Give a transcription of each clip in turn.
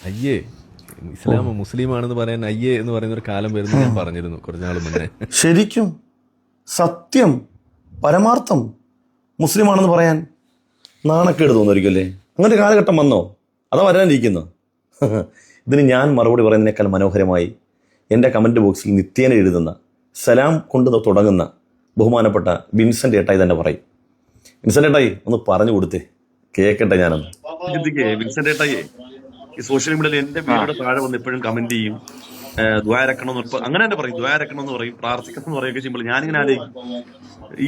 അയ്യേ ഇസ്ലാം മുസ്ലിമാണെന്ന് പറയാൻ അയ്യേ എന്ന് പറയുന്ന ഒരു കാലം വരുന്നു ഞാൻ പറഞ്ഞിരുന്നു കുറച്ച് നാൾ മുന്നേ. ശരിക്കും സത്യം പരമാർത്ഥം മുസ്ലിമാണെന്ന് പറയാൻ നാണക്കേട് തോന്നുമായിരിക്കും അല്ലേ അങ്ങനെ കാലഘട്ടം വന്നോ? അതാ വരാനിരിക്കുന്നു. ഇതിന് ഞാൻ മറുപടി പറയുന്നതിനേക്കാൾ മനോഹരമായി എന്റെ കമന്റ് ബോക്സിൽ നിത്യേന എഴുതുന്ന സലാം കൊണ്ട് തുടങ്ങുന്ന ബഹുമാനപ്പെട്ട വിൻസെന്റ് ഏട്ടായി തന്നെ പറയും. വിൻസെന്റ് ഏട്ടായി ഒന്ന് പറഞ്ഞു കൊടുത്തേ. കേൾക്കട്ടെ ഞാനൊന്ന്. വിൻസെന്റ് വിൻസെന്റ് ഏട്ടായി ഈ സോഷ്യൽ മീഡിയയിൽ എന്റെ വീഡിയോയുടെ താഴെ വന്ന് എപ്പോഴും കമന്റ് ചെയ്യും. ദ്വാരക്കണം എന്ന് അങ്ങനെ തന്നെ പറയും. ദ്വാരക്കണം എന്ന് പറയും. പ്രാർത്ഥിക്കണം എന്ന് പറയുകയൊക്കെ ചെയ്യുമ്പോൾ ഞാനിങ്ങനെ ആലോചിക്കും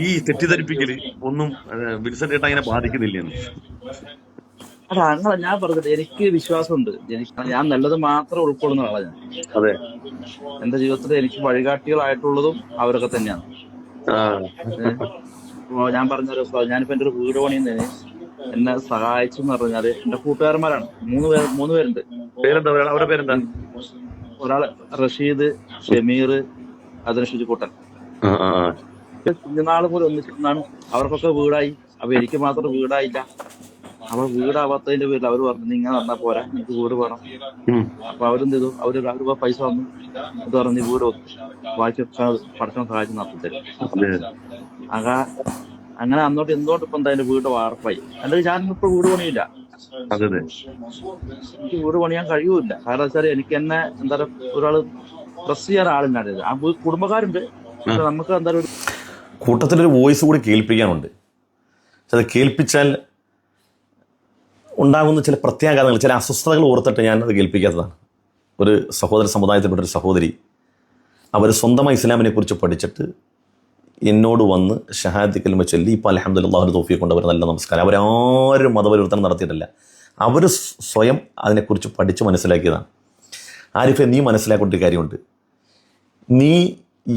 ഈ തെറ്റിദ്ധരിപ്പിക്കൽ ഒന്നും വിൽസൺ ചേട്ടാ ഇങ്ങനെ ബാധിക്കുന്നില്ലെന്ന് അല്ല അങ്ങനെ ഞാൻ പറഞ്ഞത് എനിക്ക് വിശ്വാസമുണ്ട്. എനിക്ക് ഞാൻ നല്ലത് മാത്രം ഉൾക്കൊള്ളുന്ന ആളാണ് ഞാൻ. അതെ. എന്റെ ജീവിതത്തിൽ എനിക്ക് വഴികാട്ടികളായിട്ടുള്ളതും അവരൊക്കെ തന്നെയാണ്. ഞാൻ പറഞ്ഞൊരു ഞാനിപ്പോ എന്റെ ഒരു വീട് പണിയുന്നതിന് എന്നെ സഹായിച്ചു എന്ന് പറഞ്ഞാൽ എന്റെ കൂട്ടുകാരന്മാരാണ്. മൂന്ന് പേര് മൂന്ന് പേരുണ്ട്. പേരെന്താ? അവരുടെ- അവരുടെ പേരെന്താ? ഒരാൾ റഷീദ് ഷമീർ അതിന് ഷുജിക്കുട്ടൻ ആ, ആ, ആ. കുഞ്ഞുനാൾ പോലെ ഒന്നിച്ചിരുന്നാണ്. അവർക്കൊക്കെ വീടായി. അപ്പൊ എനിക്ക് മാത്രം വീടായില്ല. അപ്പൊ വീടാവാത്തതിന്റെ പേരിൽ അവർ പറഞ്ഞു "നീ ഇങ്ങനെ വന്നാ പോരാ. എനിക്ക് വീട് വേണം. ഉം. അപ്പൊ അവരെന്ത് ചെയ്തു അവർ ഒരു രൂപ പൈസ വന്നു അത് പറഞ്ഞു വീട് വെക്കും ബാക്കിയൊക്കെ സഹായിച്ച് നടത്തി തരും അതെ അങ്ങനെ അന്നോട്ട് എന്തുകൊണ്ട് ഇപ്പൊ എന്താ വീട് വാർപ്പായി? എന്റെ ഞാൻ ഇപ്പൊ വീട് പണിയില്ല. അതെ എനിക്ക് വീട് പണിയാൻ കഴിയൂല കാരണം വെച്ചാൽ എനിക്ക് എന്നെ എന്താ ഒരാൾ പ്രസ് ചെയ്യാൻ ആളുണ്ടായത് ആ കുടുംബക്കാരുണ്ട്. നമുക്ക് എന്താ ഒരു കൂട്ടത്തിലൊരു വോയിസ് കൂടി കേൾപ്പിക്കാനുണ്ട്. അത് കേൾപ്പിച്ചാൽ ഉണ്ടാകുന്ന ചില പ്രത്യാഘാതങ്ങൾ ചില അസ്വസ്ഥതകൾ ഓർത്തിട്ട് ഞാൻ അത് കേൾപ്പിക്കാത്തതാണ്. ഒരു സഹോദര സമുദായത്തിൽപ്പെട്ട ഒരു സഹോദരി അവർ സ്വന്തമായി ഇസ്ലാമിനെക്കുറിച്ച് പഠിച്ചിട്ട് എന്നോട് വന്ന് ഷഹാദ് കലിമ ചൊല്ലി ഇപ്പോൾ അലഹമ്മദുല്ലാഹുന് തോഫിയെ കൊണ്ട് അവർ നല്ല നമസ്കാരം. അവരാരും മതപരിവർത്തനം നടത്തിയിട്ടില്ല. അവർ സ്വയം അതിനെക്കുറിച്ച് പഠിച്ച് മനസ്സിലാക്കിയതാണ്. ആരിഫെ നീ മനസ്സിലാക്കേണ്ട കാര്യമുണ്ട്. നീ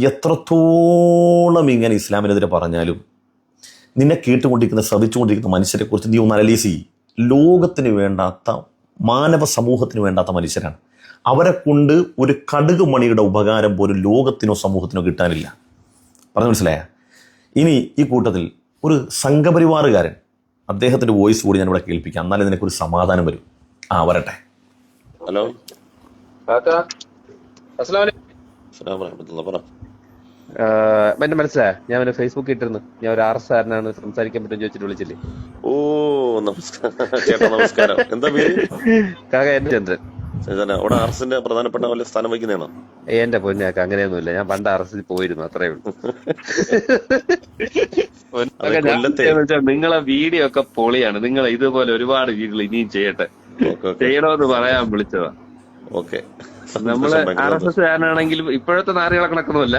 എത്രത്തോളം ഇങ്ങനെ ഇസ്ലാമിനെതിരെ പറഞ്ഞാലും നിന്നെ കേട്ടുകൊണ്ടിരിക്കുന്ന ശ്രദ്ധിച്ചുകൊണ്ടിരിക്കുന്ന മനുഷ്യരെക്കുറിച്ച് നീ ഒന്ന് അനലൈസ് ചെയ്യും. ലോകത്തിന് വേണ്ടാത്ത മാനവ സമൂഹത്തിന് വേണ്ടാത്ത മനുഷ്യരാണ്. അവരെ കൊണ്ട് ഒരു കടുക് മണിയുടെ ഉപകാരം പോലും ലോകത്തിനോ സമൂഹത്തിനോ കിട്ടാനില്ല. പറഞ്ഞു മനസ്സിലായ? ഇനി ഈ കൂട്ടത്തിൽ ഒരു സംഘപരിവാറുകാരൻ അദ്ദേഹത്തിന്റെ വോയിസ് കൂടി ഞാൻ ഇവിടെ കേൾപ്പിക്കാം. എന്നാലേ ഒരു സമാധാനം വരും. ആ വരട്ടെ. ഹലോ. എന്റെ മനസ്സിലായ? ഞാൻ ഫേസ്ബുക്കിൽ ഇട്ടിരുന്നു. ഞാൻ ഒരു ആർ എസ് ആരനാണ് സംസാരിക്കാൻ പറ്റും ചോദിച്ചിട്ട് വിളിച്ചില്ലേ? ഓ നമസ്കാരം. ചേട്ടാ നമസ്കാരം. എന്താ പേര്? കാക്ക എന്റെ ചന്ദ്രൻ. അവിടെ അറസിന്റെ പ്രധാനപ്പെട്ട വല്ല സ്ഥാനം വഹിക്കുന്നതാണോ എന്റെ പൊന്നാക്ക അങ്ങനെയൊന്നുമില്ല. ഞാൻ പണ്ട് ആർ എസ് പോയിരുന്നു അത്രേ ഉള്ളൂ. നിങ്ങളെ വീഡിയോ ഒക്കെ പൊളിയാണ്. നിങ്ങൾ ഇതുപോലെ ഒരുപാട് വീഡിയോ ഇനിയും ചെയ്യട്ടെ. ചെയ്യണോന്ന് ചെയ്യണമെന്ന് പറയാൻ വിളിച്ചതാ. ഓക്കെ. നമ്മൾ ആർ എസ് എസ് ആണെങ്കിലും ഇപ്പോഴത്തെ നാറികളെ കണക്കൊന്നുമല്ല.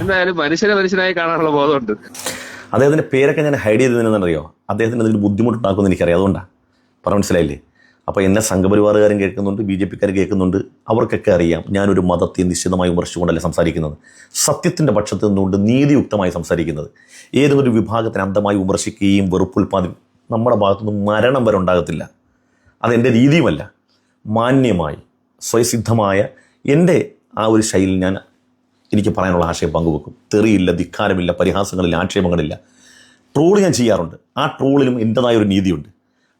എന്നാലും മനുഷ്യനെ മനുഷ്യനായി കാണാനുള്ള ബോധമുണ്ട്. അദ്ദേഹത്തിന്റെ പേരൊക്കെ ഞാൻ ഹൈഡ് ചെയ്തതിനെന്നറിയോ അദ്ദേഹത്തിന് അതിന് ബുദ്ധിമുട്ടുണ്ടാക്കുമെന്ന് എനിക്കറിയാം. അതുകൊണ്ടാണ് പറഞ്ഞ മനസ്സിലായില്ലേ? അപ്പോൾ എന്നെ സംഘപരിവാറുകാരും കേൾക്കുന്നുണ്ട് ബി ജെ പിക്കാർ കേൾക്കുന്നുണ്ട്. അവർക്കൊക്കെ അറിയാം ഞാനൊരു മതത്തെ നിശ്ചിതമായി വിമർശിച്ചുകൊണ്ടല്ല സംസാരിക്കുന്നത്. സത്യത്തിന്റെ പക്ഷത്ത് നിന്നുകൊണ്ട് നീതിയുക്തമായി സംസാരിക്കുന്നത്. ഏതൊരു വിഭാഗത്തിന് അന്ധമായി വിമർശിക്കുകയും വെറുപ്പുൽപാദി നമ്മുടെ ഭാഗത്തുനിന്ന് മരണം വരെ ഉണ്ടാകത്തില്ല. അതെന്റെ രീതിയുമല്ല. മാന്യമായി സ്വയസിദ്ധമായ എന്റെ ആ ഒരു ശൈലി ഞാൻ എനിക്ക് പറയാനുള്ള ആശയം പങ്കുവെക്കും. തെറിയില്ല ധിക്കാരമില്ല പരിഹാസങ്ങളില്ല ആക്ഷേപങ്ങളില്ല. ട്രോൾ ഞാൻ ചെയ്യാറുണ്ട്. ആ ട്രോളിലും എന്റെതായ ഒരു നീതിയുണ്ട്.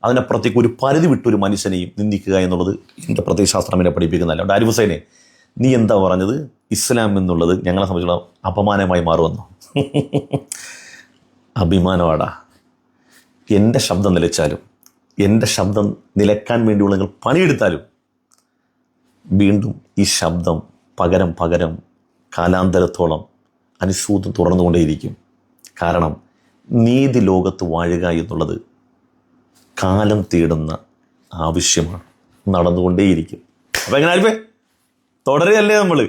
അതിനപ്പുറത്തേക്ക് ഒരു പരിധി വിട്ടൊരു മനുഷ്യനെയും നിന്ദിക്കുക എന്നുള്ളത് എന്റെ പ്രത്യയശാസ്ത്രം എന്നെ പഠിപ്പിക്കുന്നതല്ല അതുകൊണ്ട് ആരിഫ് ഹുസൈനെ നീ എന്താ പറഞ്ഞത്? ഇസ്ലാം എന്നുള്ളത് ഞങ്ങളെ സംബന്ധിച്ചിടത്തോളം അപമാനമായി മാറുമെന്നു? അഭിമാനമാടാ. എന്റെ ശബ്ദം നിലച്ചാലും എന്റെ ശബ്ദം നിലക്കാൻ വേണ്ടിയുള്ള നിങ്ങൾ പണിയെടുത്താലും വീണ്ടും ഈ ശബ്ദം പകരം പകരം കാലാന്തരത്തോളം അനുസൂതം തുടർന്നുകൊണ്ടേയിരിക്കും കാരണം നീതി ലോകത്ത് വാഴുക എന്നുള്ളത് കാലം തേടുന്ന ആവശ്യമാണ്. നടന്നുകൊണ്ടേയിരിക്കും. അപ്പം എങ്ങനെ ആൽപ്പേ തുടരുകയല്ലേ നമ്മൾ